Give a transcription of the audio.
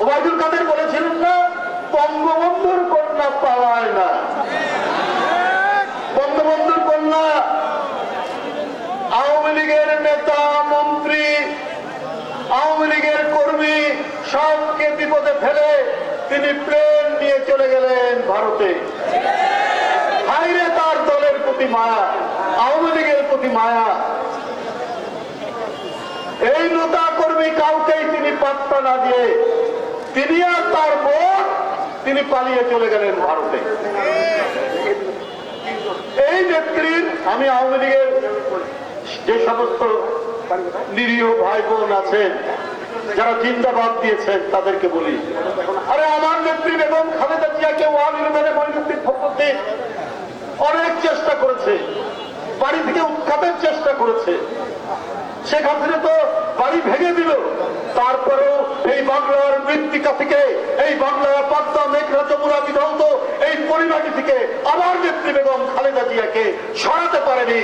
ওবায়দুল কাদের বলেছিলেন না, বঙ্গবন্ধুর কন্যা পালায় না। বঙ্গবন্ধুর কন্যা আওয়ামী লীগের নেতা, মন্ত্রী, আওয়ামী লীগের কর্মী, সবকে বিপদে ফেলে তিনি প্লেন নিয়ে চলে গেলেন ভারতে। হাইরে তার দলের প্রতি মায়া, আওয়ামী লীগের প্রতি মায়া। এই নেতা কর্মী কাউকেই তিনি পাত্তা না দিয়ে তিনি আর তার বোন তিনি পালিয়ে চলে গেলেন ভারতে। এই নেত্রীর আমি আওয়ামী লীগের যে সমস্ত নিরীহ ভাই বোন আছেন, যারা জিন্দাবাদ দিয়েছেন, তাদেরকে বলি। আরে আমার নেত্রী বেগম খালেদা জিয়াকে ওয়ান ইলেভেনে পরিণতির পক্ষে অনেক চেষ্টা করেছে, বাড়ি থেকে উৎখাতের চেষ্টা করেছে। শেখ হাসিনা তো বাড়ি ভেঙে দিল তারপরেও এই বাংলার মৃত্তিকা থেকে, এই বাংলার পদ্মা মেঘনা যমুনা বিধৌত, এই পরিবারটি থেকে আমার নেত্রী বেগম খালেদা জিয়াকে সরাতে পারেনি।